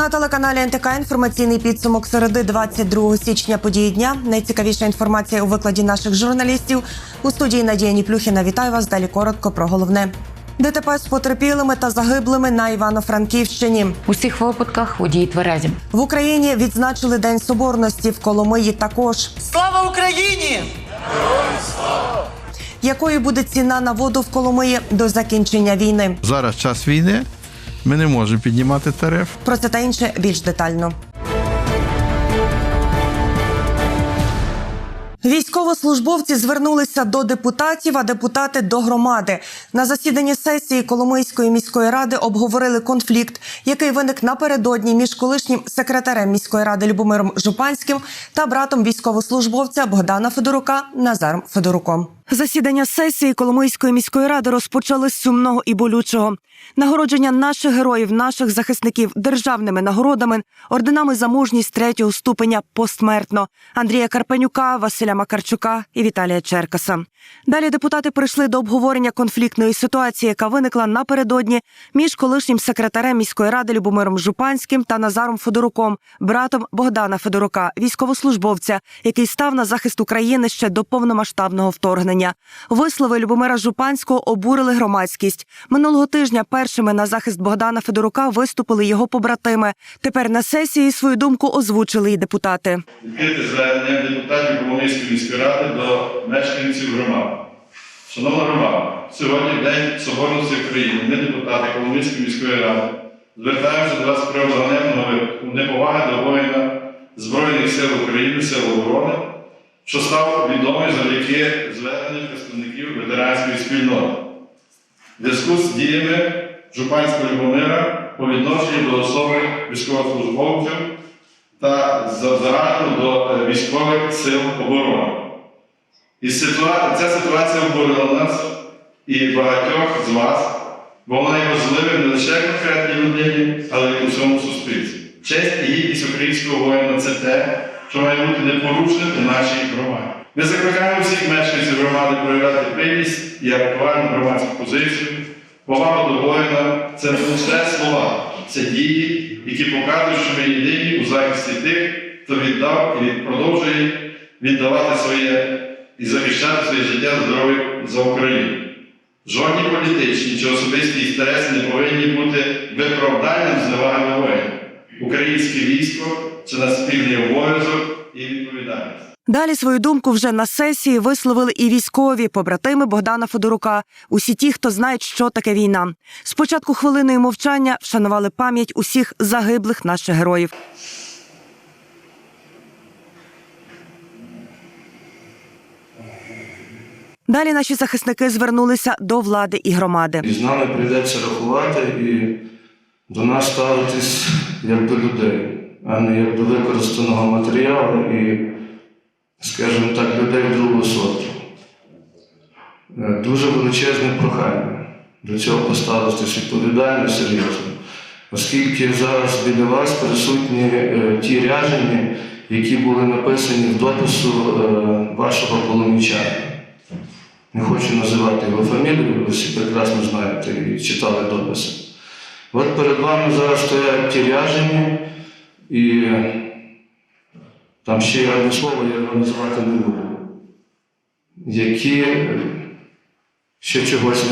На телеканалі НТК інформаційний підсумок середи 22 січня події дня. Найцікавіша інформація у викладі наших журналістів у студії Надія Ніплюхіна. Вітаю вас. Далі коротко про головне. ДТП з потерпілими та загиблими на Івано-Франківщині. У всіх випадках водії тверезі. В Україні відзначили День Соборності в Коломиї. Також Слава Україні! якою буде ціна на воду в Коломиї до закінчення війни. Зараз час війни. Ми не можемо піднімати тариф. Про це та інше більш детально. Військовослужбовці звернулися до депутатів, а депутати до громади. На засіданні сесії Коломийської міської ради обговорили конфлікт, який виник напередодні між колишнім секретарем міської ради Любомиром Жупанським та братом військовослужбовця Богдана Федорука Назаром Федоруком. Засідання сесії Коломийської міської ради розпочали сумного і болючого. Нагородження наших героїв, наших захисників державними нагородами, орденами за мужність третього ступеня посмертно Андрія Карпенюка, Василя Макарчука і Віталія Черкаса. Далі депутати прийшли до обговорення конфліктної ситуації, яка виникла напередодні між колишнім секретарем міської ради Любомиром Жупанським та Назаром Федоруком, братом Богдана Федорука, військовослужбовця, який став на захист України ще до повномасштабного вторгнення. Вислови Любомира Жупанського обурили громадськість. Минулого тижня першими на захист Богдана Федорука виступили його побратими. Тепер на сесії свою думку озвучили і депутати. відкрите звернення депутатів Коломийської міської ради до мешканців громади. Шановна громада, сьогодні День Соборності України. Ми, депутати Коломийської міської ради, звертаємося до вас з приводу випадку неповаги до воїна Збройних сил України, Сил оборони, що став відомий завдяки зверненню представників ветеранської спільноти. Зв'язку з діями Жупанського Любомира по відношенню до особи військовослужбовців та за- зараду до е, військових сил оборони. І ситуа... ця ситуація обурила нас і багатьох з вас, бо вона є важливим не лише конкретній людині, але й у всьому суспільстві. Честь і гідність українського воїна це те, що має бути непорушним у нашій громаді. Ми закликаємо всіх мешканців громади проявляти пильність і актуальну громадську позицію. Повага до воїна це не лише слова, це дії, які показують, що ми єдині у захисті тих, хто віддав і продовжує віддавати своє і захищати своє життя здоров'я за Україну. Жодні політичні чи особисті інтереси не повинні бути виправданням зневаги до воїнів. Українське військо це наш спільний обов'язок і відповідальність. Далі свою думку вже на сесії висловили і військові побратими Богдана Федорука. Усі ті, хто знають, що таке війна. Спочатку хвилиною мовчання вшанували пам'ять усіх загиблих наших героїв. Далі наші захисники звернулися до влади і громади. І з нами прийдеться рахувати і до нас ставитись як до людей, а не як до використаного матеріалу і, скажімо так, людей другого сорту. Е, Дуже величезне прохання до цього поставитись відповідально, серйозно, оскільки зараз біля вас присутні е, ті ряжені, які були написані в допису е, вашого полоничана. Не хочу називати його фамілію, ви всі прекрасно знаєте і читали дописи. От перед вами зараз стоять ті ряжені, і там ще є одне слово, я його називати не буду, які ще чогось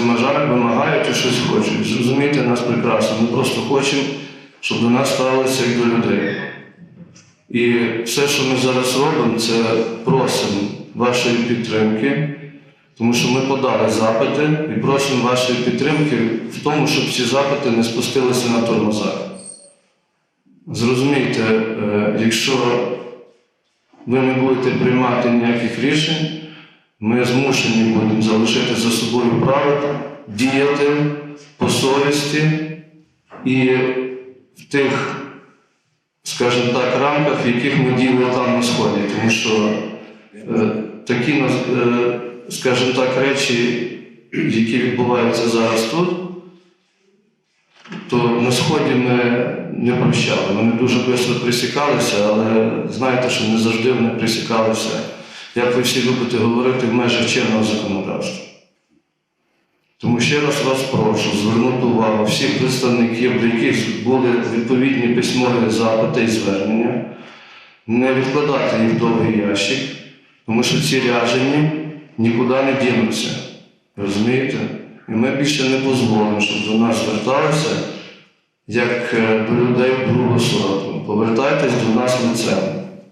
вимагають і щось хочуть. Зрозумійте нас прекрасно. Ми просто хочемо, щоб до нас ставилися як до людей. І все, що ми зараз робимо, це просимо вашої підтримки. Тому що ми подали запити і просимо вашої підтримки в тому, щоб ці запити не спустилися на тормозах. Зрозумійте, е, якщо ви не будете приймати ніяких рішень, ми змушені будемо залишити за собою право діяти по совісті і в тих, скажімо так, рамках, в яких ми діяли там на сході. Тому що е, такі, е, скажімо так, речі, які відбуваються зараз тут, то на сході ми не прощали. Вони дуже швидко присікалися, але знаєте, що не завжди вони присікалися, як ви всі любите говорити, в межах чинного законодавства. Тому ще раз вас прошу звернути увагу всіх представників, до яких були відповідні письмові запити і звернення, не відкладати їх в довгий ящик, тому що ці ряжені нікуди не дінуться. Розумієте? І ми більше не дозволимо, щоб до нас зверталися як е, до людей другого сорту. Повертайтесь до нас лицем,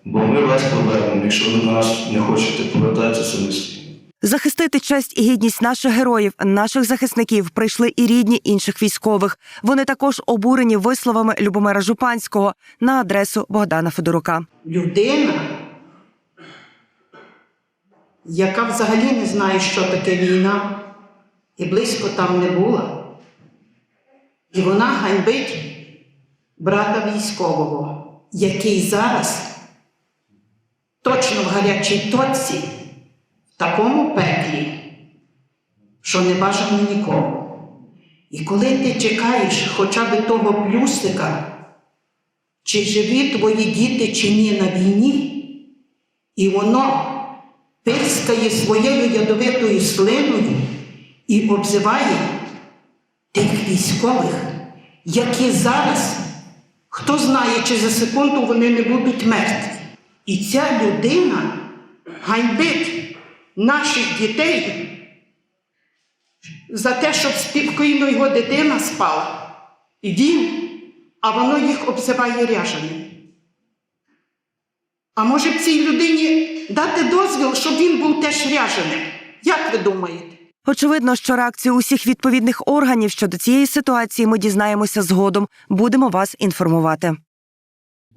бо ми вас повернемо, якщо ви до нас не хочете повертатися самостійно. Захистити честь і гідність наших героїв, наших захисників прийшли і рідні інших військових. Вони також обурені висловами Любомира Жупанського на адресу Богдана Федорука. людина, яка взагалі не знає, що таке війна, і близько там не була. І вона ганьбить брата військового, який зараз точно в гарячій точці, в такому пеклі, що не бажано нікому. І коли ти чекаєш хоча б того плюсика, чи живі твої діти, чи ні на війні, і воно пирскає своєю ядовитою слиною і обзиває тих військових, які зараз, хто знає, чи за секунду вони не будуть мертві. І ця людина ганьбить наших дітей за те, щоб спокійно його дитина спала. І він, а воно їх обзиває ряженим. А може б цій людині дати дозвіл, щоб він був теж ряженим? Як ви думаєте? Очевидно, що реакцію усіх відповідних органів щодо цієї ситуації ми дізнаємося згодом. Будемо вас інформувати.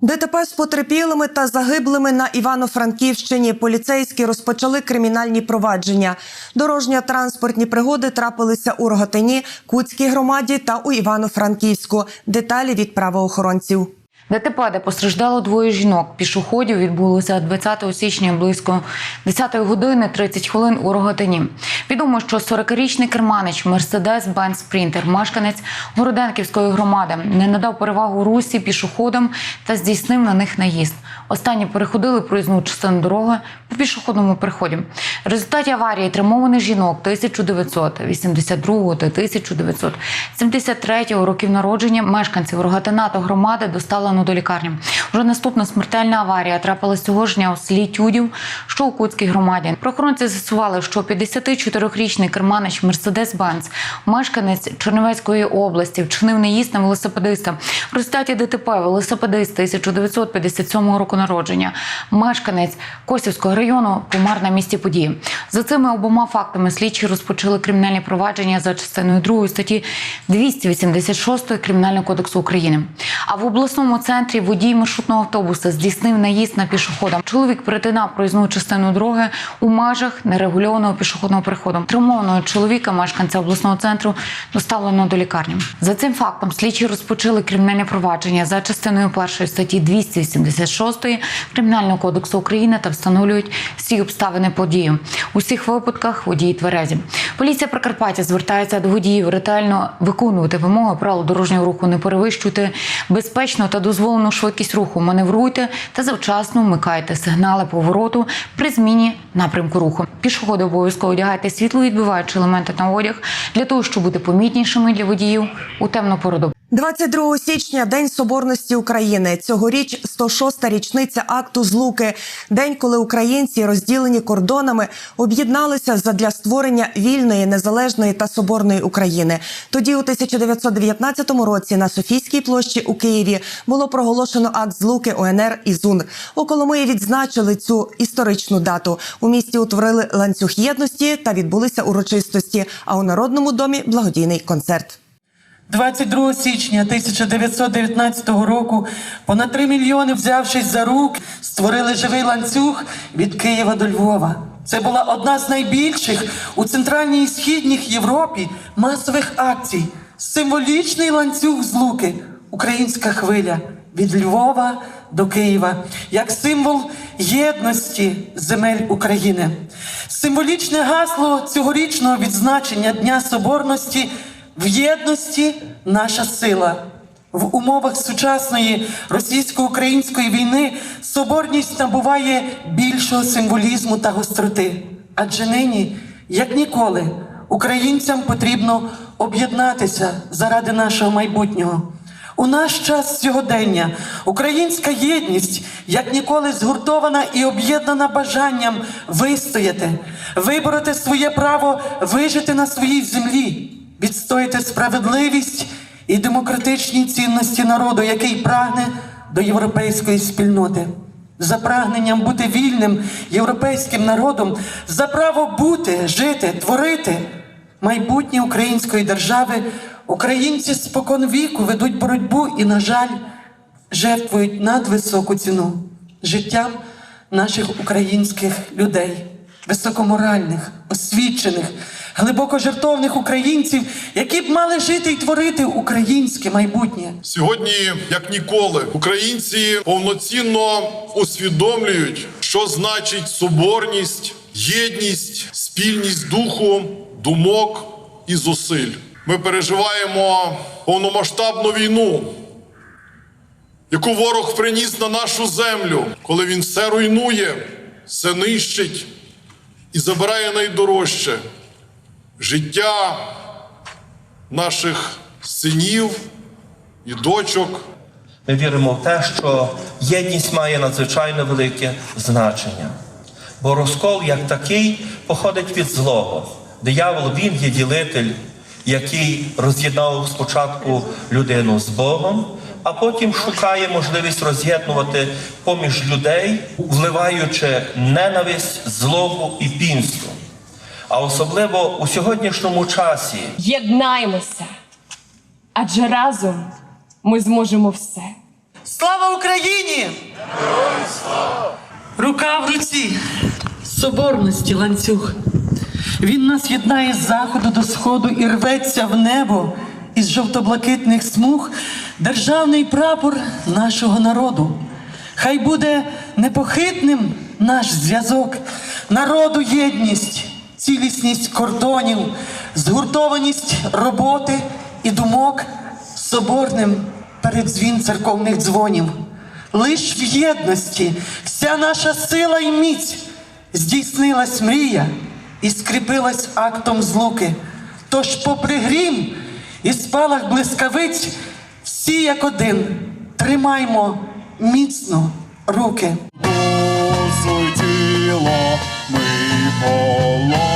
ДТП з потерпілими та загиблими на Івано-Франківщині поліцейські розпочали кримінальні провадження. Дорожньо-транспортні пригоди трапилися у Рогатині, Куцькій громаді та у Івано-Франківську. Деталі від правоохоронців. ДТП, де постраждало двоє жінок, пішоходів відбулося 20 січня близько 10 години 30 хвилин у Рогатині. Відомо, що 40-річний керманич Мерседес Бенц Спрінтер, мешканець Городенківської громади, не надав перевагу русі пішоходам та здійснив на них наїзд. Останні переходили проїзну частину дороги по пішохідному переході. В результаті аварії тримованих жінок 1982 та 1973 років народження мешканців Рогатина та громади до лікарні. Уже наступна смертельна аварія трапилась цього ж дня у селі Тюдів, що у Кутській громаді. Прохоронці з'ясували, що 54-річний керманич Мерседес Бенц, мешканець Чернівецької області, вчинив наїзд на велосипедиста. В результаті ДТП велосипедист 1957 року народження, мешканець Косівського району, помер на місці події. За цими обома фактами слідчі розпочали кримінальні провадження за частиною 2 статті 286 Кримінального кодексу України. А в обласному центрі водій маршрутного автобуса здійснив наїзд на пішохода. Чоловік перетинав проїзну частину дороги у межах нерегульованого пішохідного переходу. Тримованого чоловіка, мешканця обласного центру, доставлено до лікарні. За цим фактом слідчі розпочали кримінальне провадження за частиною першої статті 286 Кримінального кодексу України та встановлюють всі обставини події. У всіх випадках водії тверезі. Поліція Прикарпаття звертається до водіїв ретельно виконувати вимоги правил дорожнього руху, не перевищуйте безпечно та дозволену швидкість руху, маневруйте та завчасно вмикайте сигнали повороту при зміні напрямку руху. Пішоходи обов'язково одягайте світловідбиваючі елементи на одяг для того, щоб бути помітнішими для водіїв у темну пору доби. 22 січня День Соборності України. Цьогоріч 106-та річниця акту Злуки. День, коли українці, розділені кордонами, об'єдналися задля створення вільної, незалежної та соборної України. Тоді, у 1919 році, на Софійській площі у Києві було проголошено акт Злуки УНР і ЗУН. У Коломиї відзначили цю історичну дату. У місті утворили ланцюг єдності та відбулися урочистості. А у народному домі благодійний концерт. 22 січня 1919 року понад 3 мільйони, взявшись за рук, створили живий ланцюг від Києва до Львова. Це була одна з найбільших у центральній і східній Європі масових акцій. Символічний ланцюг з луки, українська хвиля від Львова до Києва, як символ єдності земель України. Символічне гасло цьогорічного відзначення Дня Соборності в єдності наша сила. В умовах сучасної російсько-української війни соборність набуває більшого символізму та гостроти. Адже нині, як ніколи, Українцям потрібно об'єднатися заради нашого майбутнього. У наш час сьогодення українська єдність як ніколи згуртована і об'єднана бажанням вистояти, вибороти своє право вижити на своїй землі, відстояти справедливість і демократичні цінності народу, який прагне до європейської спільноти. За прагненням бути вільним європейським народом, за право бути, жити, творити майбутнє української держави, українці спокон віку ведуть боротьбу і, на жаль, жертвують надвисоку ціну життям наших українських людей, високоморальних, освічених, глибоко жертовних українців, які б мали жити і творити українське майбутнє. Сьогодні, як ніколи, українці повноцінно усвідомлюють, що значить соборність, єдність, спільність духу, думок і зусиль. Ми переживаємо повномасштабну війну, яку ворог приніс на нашу землю, коли він все руйнує, все нищить і забирає найдорожче життя наших синів і дочок. Ми віримо в те, що єдність має надзвичайно велике значення. Бо розкол як такий походить від злого. Диявол він є ділитель, який роз'єднав спочатку людину з Богом, а потім шукає можливість роз'єднувати поміж людей, вливаючи ненависть, злобу і пінство. А особливо у сьогоднішньому часі Єднаймося, адже разом ми зможемо все. Слава Україні! Рука в руці, соборності ланцюг. Він нас єднає з заходу до сходу і рветься в небо із жовто-блакитних смуг державний прапор нашого народу. Хай буде непохитним наш зв'язок, народу єдність, цілісність кордонів, згуртованість роботи і думок соборним передзвін церковних дзвонів. Лиш в єдності вся наша сила і міць здійснилась мрія і скріпилась актом злуки. Тож, попри грім і спалах блискавиць, всі як один тримаймо міцно руки. тіло ми положим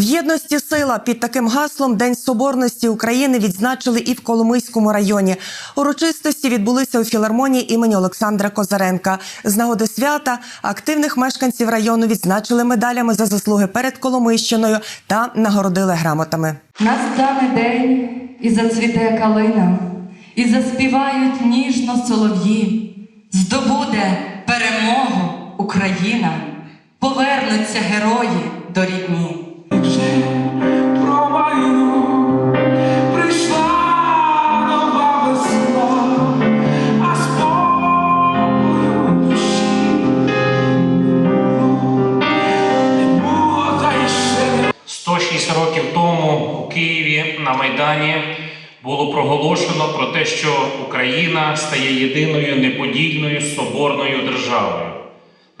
В єдності сила під таким гаслом День Соборності України відзначили і в Коломийському районі. Урочистості відбулися у філармонії імені Олександра Козаренка. З нагоди свята активних мешканців району відзначили медалями за заслуги перед Коломийщиною та нагородили грамотами. Настане день і зацвіте калина, і заспівають ніжно солов'ї. Здобуде перемогу Україна, повернуться герої до рідні. Про війну прийшла нова весна, а спокою в душі не було та й ще не 106 років тому у Києві на Майдані було проголошено про те, що Україна стає єдиною неподільною соборною державою.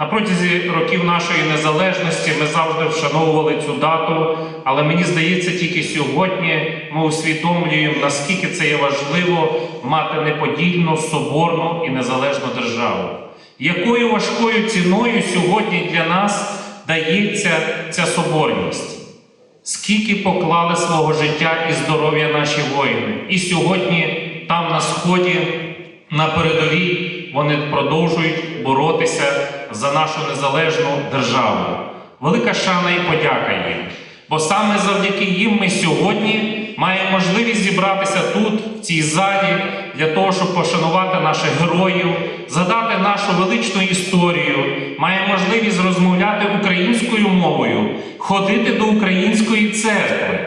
На протязі років нашої незалежності ми завжди вшановували цю дату, але мені здається, тільки сьогодні ми усвідомлюємо, наскільки це є важливо мати неподільну, соборну і незалежну державу. Якою важкою ціною сьогодні для нас дається ця соборність? Скільки поклали свого життя і здоров'я наші воїни. І сьогодні там на сході, на передовій, вони продовжують боротися за нашу незалежну державу. Велика шана і подяка їм. Бо саме завдяки їм ми сьогодні маємо можливість зібратися тут, в цій залі, для того, щоб пошанувати наших героїв, згадати нашу величну історію, маємо можливість розмовляти українською мовою, ходити до української церкви,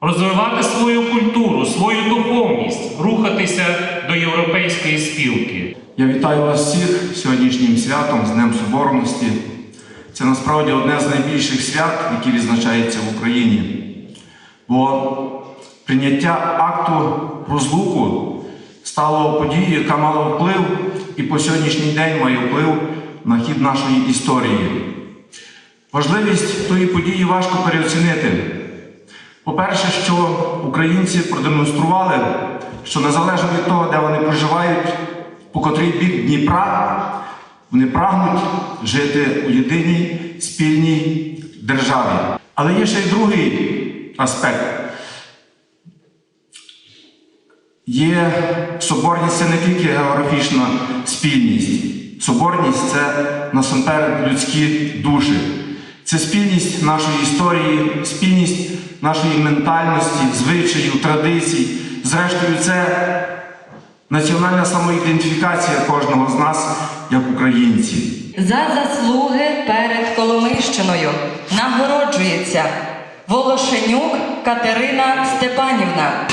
розвивати свою культуру, свою духовність, рухатися до європейської спілки. Я вітаю вас всіх сьогоднішнім святом, з Днем Соборності. Це насправді одне з найбільших свят, які відзначаються в Україні. Бо прийняття акту розлуку стало подією, яка мала вплив і по сьогоднішній день має вплив на хід нашої історії. Важливість тої події важко переоцінити. По-перше, що українці продемонстрували, що незалежно від того, де вони проживають, по котрий бік Дніпра, вони прагнуть жити у єдиній спільній державі. Але є ще й другий аспект. Є соборність це не тільки географічна спільність. Соборність це насамперед людські душі. Це спільність нашої історії, спільність нашої ментальності, звичаїв, традицій. Зрештою, це національна самоідентифікація кожного з нас як українців. За заслуги перед Коломийщиною нагороджується Волошенюк Катерина Степанівна.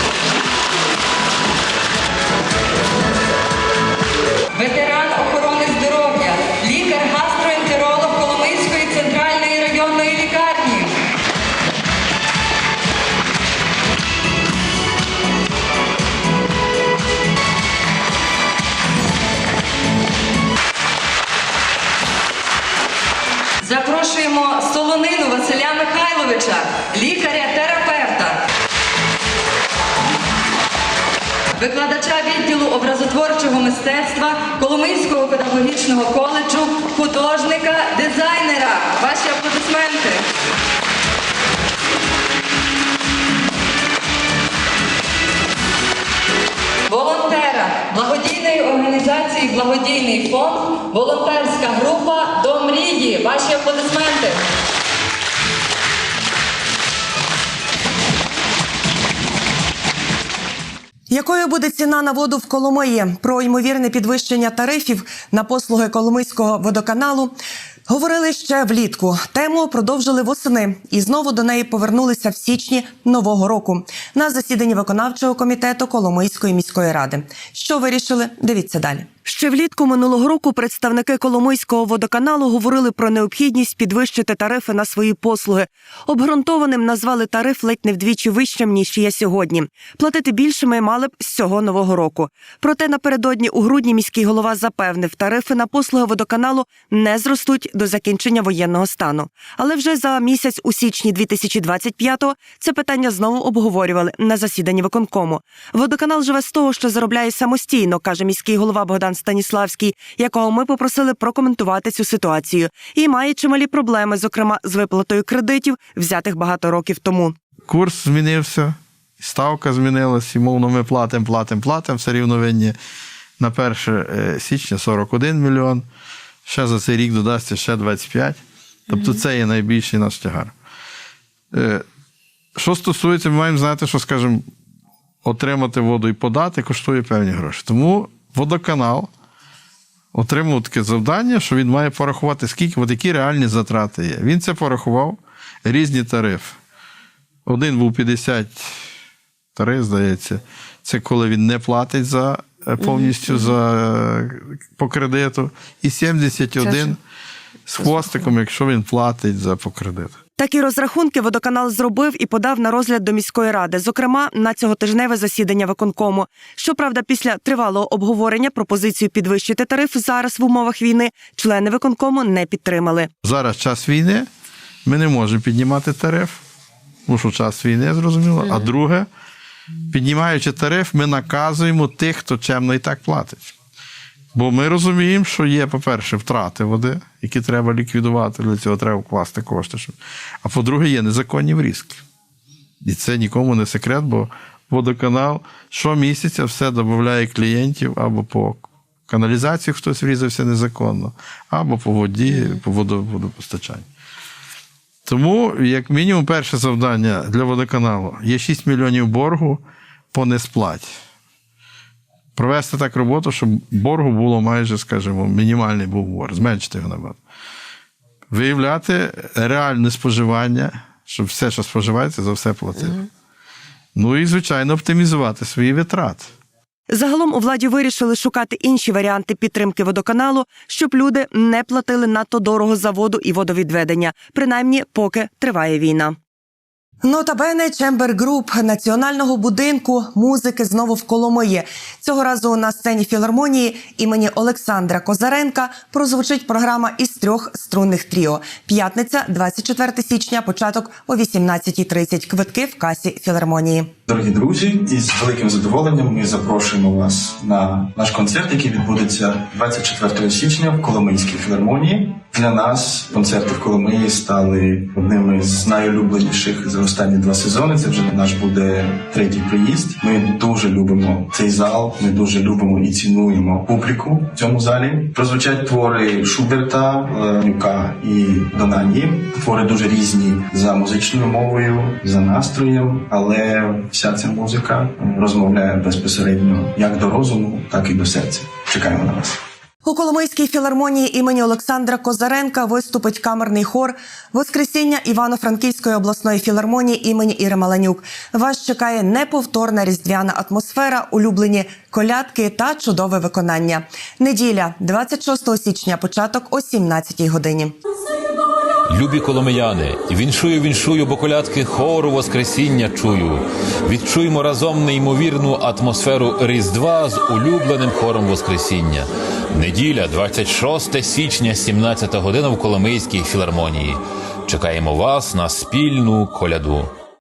Запрошуємо Солонину Василя Михайловича, лікаря-терапевта. Викладача відділу образотворчого мистецтва Коломийського педагогічного коледжу, художника, дизайнера. Ваші аплодисменти. Організації Благодійний фонд, волонтерська група до мрії. Ваші аплодисменти. Якою буде ціна на воду в Коломиї? Про ймовірне підвищення тарифів на послуги Коломийського водоканалу говорили ще влітку. Тему продовжили восени і знову до неї повернулися в січні нового року на засіданні виконавчого комітету Коломийської міської ради. Що вирішили? Дивіться далі. Ще влітку минулого року представники Коломийського водоканалу говорили про необхідність підвищити тарифи на свої послуги. Обґрунтованим назвали тариф ледь не вдвічі вищим ніж є сьогодні. Платити більшими мали б з цього нового року. Проте напередодні у грудні міський голова запевнив, тарифи на послуги водоканалу не зростуть до закінчення воєнного стану. Але вже за місяць у січні 2025-го це питання знову обговорювали на засіданні виконкому. Водоканал живе з того, що заробляє самостійно, каже міський голова Богдан Станіславський, якого ми попросили прокоментувати цю ситуацію, і має чималі проблеми, зокрема з виплатою кредитів, взятих багато років тому. Курс змінився, ставка змінилась, і мовно ми платимо, платимо, платимо, все рівно винні на 1 е, січня 41 мільйон, ще за цей рік додасться ще 25. Тобто це є найбільший наш тягар. Е, Що стосується, ми маємо знати, що, скажімо, отримати воду і подати коштує певні гроші. Тому водоканал отримав таке завдання, що він має порахувати, скільки, от які реальні затрати є. Він це порахував, різні тарифи. Один був 53, здається. Це коли він не платить за е, повністю за, е, по кредиту. І 71 з хвостиком, якщо він платить за по кредиту. Такі розрахунки водоканал зробив і подав на розгляд до міської ради, зокрема на цьоготижневе засідання виконкому. Щоправда, після тривалого обговорення пропозицію підвищити тариф зараз в умовах війни члени виконкому не підтримали. Зараз час війни, ми не можемо піднімати тариф, тому що час війни, зрозуміло. А друге, піднімаючи тариф, ми наказуємо тих, хто чемно і так платить. Бо ми розуміємо, що є, по-перше, втрати води, які треба ліквідувати, для цього треба вкласти кошти. А по-друге, є незаконні врізки. І це нікому не секрет, бо водоканал щомісяця все додає клієнтів або по каналізації хтось врізався незаконно, або по воді, по водо- водопостачанню. Тому, як мінімум, перше завдання для водоканалу є 6 мільйонів боргу по несплаті. Провести так роботу, щоб боргу було майже, скажімо, мінімальний був борг, зменшити його набагато. Виявляти реальне споживання, щоб все, що споживається, за все платити. Ну і, звичайно, оптимізувати свої витрати. Загалом у владі вирішили шукати інші варіанти підтримки водоканалу, щоб люди не платили надто дорого за воду і водовідведення, принаймні поки триває війна. Нотабене Чембер Груп національного будинку музики знову в Коломиї. Цього разу на сцені філармонії імені Олександра Козаренка прозвучить програма із трьох струнних тріо. П'ятниця, 24 січня, початок о 18.30. Квитки в касі філармонії. Дорогі друзі, із великим задоволенням ми запрошуємо вас на наш концерт, який відбудеться 24 січня в Коломийській філармонії. Для нас концерти в Коломиї стали одними з найулюбленіших за останні два сезони. Це вже наш буде третій приїзд. Ми дуже любимо цей зал. Ми дуже любимо і цінуємо публіку в цьому залі. Прозвучать твори Шуберта, Нюка і Донані. Твори дуже різні за музичною мовою, за настроєм, але вся ця музика розмовляє безпосередньо як до розуму, так і до серця. Чекаємо на вас. У Коломийській філармонії імені Олександра Козаренка виступить камерний хор Воскресіння Івано-Франківської обласної філармонії імені Іри Маланюк. Вас чекає неповторна різдвяна атмосфера, улюблені колядки та чудове виконання. Неділя, 26 січня, початок о 17 годині. Любі коломияни, віншую, віншую, бо колядки хору Воскресіння чую. Відчуємо разом неймовірну атмосферу Різдва з улюбленим хором Воскресіння. Неділя, 26 січня, 17 година в Коломийській філармонії. Чекаємо вас на спільну коляду.